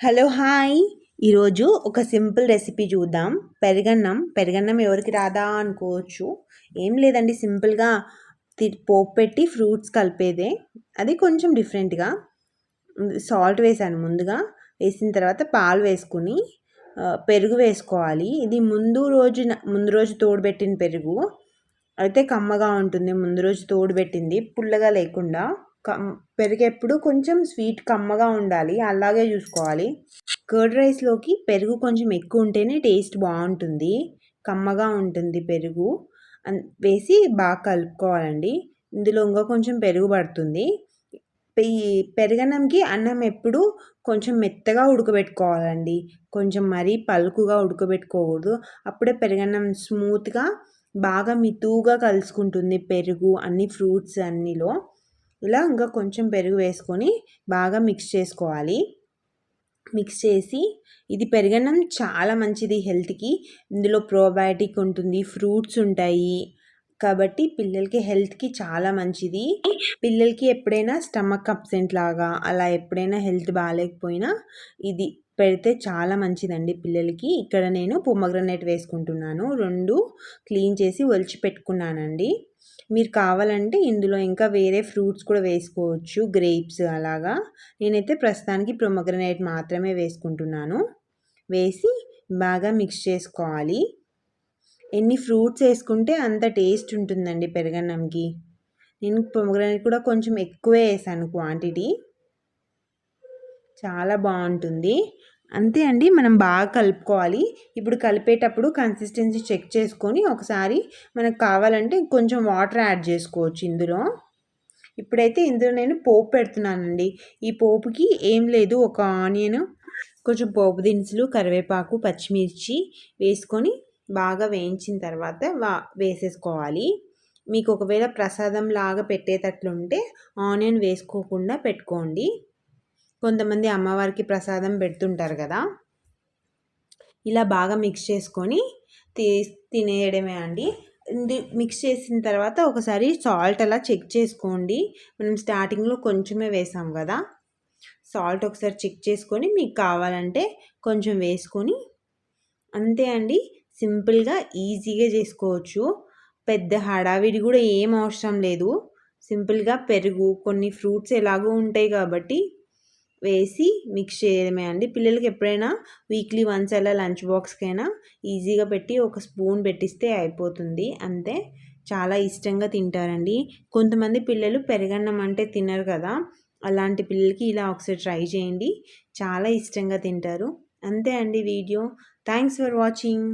Hello hi. ఈరోజు ఒక simple recipe చూద్దాం. పెరగన్నం. పెరగన్నం ఎవరికి రాదా అనుకోవచ్చు. ఏం లేదండి సింపుల్గా పోపు పెట్టి ఫ్రూట్స్ కలిపేదే. అది కొంచెం డిఫరెంట్గా. సాల్ట్ వేసాను ముందుగా. వేసిన తర్వాత పాలు వేసుకుని పెరుగు వేసుకోవాలి. ఇది ముందు రోజు ముందు రోజు తోడుబెట్టిన పెరుగు. అయితే కమ్మగా ఉంటుంది. ముందు రోజు తోడుబెట్టింది. పుల్లగా లేకుండా. కమ్ పెరుగు ఎప్పుడు కొంచెం స్వీట్ కమ్మగా ఉండాలి అలాగే చూసుకోవాలి. కర్డ్ రైస్లోకి పెరుగు కొంచెం ఎక్కువ ఉంటేనే టేస్ట్ బాగుంటుంది కమ్మగా ఉంటుంది పెరుగు. వేసి బాగా కలుపుకోవాలండి. ఇందులో ఇంకా కొంచెం పెరుగు పడుతుంది. పెరగనంకి అన్నం ఎప్పుడు కొంచెం మెత్తగా ఉడకబెట్టుకోవాలండి. కొంచెం మరీ పలుకుగా ఉడకబెట్టుకోకూడదు. అప్పుడే పెరగన్నం స్మూత్గా బాగా మితువుగా కలుసుకుంటుంది పెరుగు అన్ని ఫ్రూట్స్ అన్నిలో. ఇలా ఇంకా కొంచెం పెరుగు వేసుకొని బాగా మిక్స్ చేసుకోవాలి. మిక్స్ చేసి ఇది పెరగడం చాలా మంచిది హెల్త్కి. ఇందులో ప్రోబయాటిక్ ఉంటుంది ఫ్రూట్స్ ఉంటాయి. కాబట్టి పిల్లలకి హెల్త్కి చాలా మంచిది. పిల్లలకి ఎప్పుడైనా స్టమక్ అప్సెంట్ లాగా అలా ఎప్పుడైనా హెల్త్ బాగాలేకపోయినా ఇది పెడితే చాలా మంచిదండి పిల్లలకి. ఇక్కడ నేను పొమ్మగ్రనేట్ వేసుకుంటున్నాను. రెండు క్లీన్ చేసి ఒలిచి పెట్టుకున్నానండి. మీరు కావాలంటే ఇందులో ఇంకా వేరే ఫ్రూట్స్ కూడా వేసుకోవచ్చు గ్రేప్స్ అలాగా. నేనైతే ప్రస్తుతానికి ప్రొమగ్రనేట్ మాత్రమే వేసుకుంటున్నాను. వేసి బాగా మిక్స్ చేసుకోవాలి. ఎన్ని ఫ్రూట్స్ వేసుకుంటే అంత టేస్ట్ ఉంటుందండి పెరగన్నంకి. నేను ప్రొమగ్రనేట్ కూడా కొంచెం ఎక్కువే వేసాను క్వాంటిటీ. చాలా బాగుంటుంది. అంతే అండి మనం బాగా కలుపుకోవాలి. ఇప్పుడు కలిపేటప్పుడు కన్సిస్టెన్సీ చెక్ చేసుకొని ఒకసారి మనకు కావాలంటే కొంచెం వాటర్ యాడ్ చేసుకోవచ్చు ఇందులో. ఇప్పుడైతే ఇందులో నేను పోపు పెడుతున్నానండి. ఈ పోపుకి ఏం లేదు ఒక ఆనియన్ కొంచెం పోపు దినుసులు కరివేపాకు పచ్చిమిర్చి వేసుకొని బాగా వేయించిన తర్వాత వా వేసేసుకోవాలి. మీకు ఒకవేళ ప్రసాదం లాగా పెట్టేటట్లుంటే ఆనియన్ వేసుకోకుండా పెట్టుకోండి. కొంతమంది అమ్మవారికి ప్రసాదం పెడుతుంటారు కదా. ఇలా బాగా మిక్స్ చేసుకొని తి తినేయడమే అండి. మిక్స్ చేసిన తర్వాత ఒకసారి సాల్ట్ అలా చెక్ చేసుకోండి. మనం స్టార్టింగ్లో కొంచెమే వేసాం కదా. సాల్ట్ ఒకసారి చెక్ చేసుకొని మీకు కావాలంటే కొంచెం వేసుకొని అంతే అండి. సింపుల్గా ఈజీగా చేసుకోవచ్చు. పెద్ద హడావిడి కూడా ఏం అవసరం లేదు. సింపుల్గా పెరుగు కొన్ని ఫ్రూట్స్ ఎలాగో ఉంటాయి కాబట్టి వేసి మిక్స్ చేయడమే అండి. పిల్లలకి ఎప్పుడైనా వీక్లీ వన్స్ అలా లంచ్ బాక్స్కైనా ఈజీగా పెట్టి ఒక స్పూన్ పెట్టిస్తే అయిపోతుంది. అంతే. చాలా ఇష్టంగా తింటారండి. కొంతమంది పిల్లలు పెరగన్నం అంటే తినరు కదా. అలాంటి పిల్లలకి ఇలా ఒకసారి ట్రై చేయండి. చాలా ఇష్టంగా తింటారు. అంతే అండి వీడియో. Thanks for watching.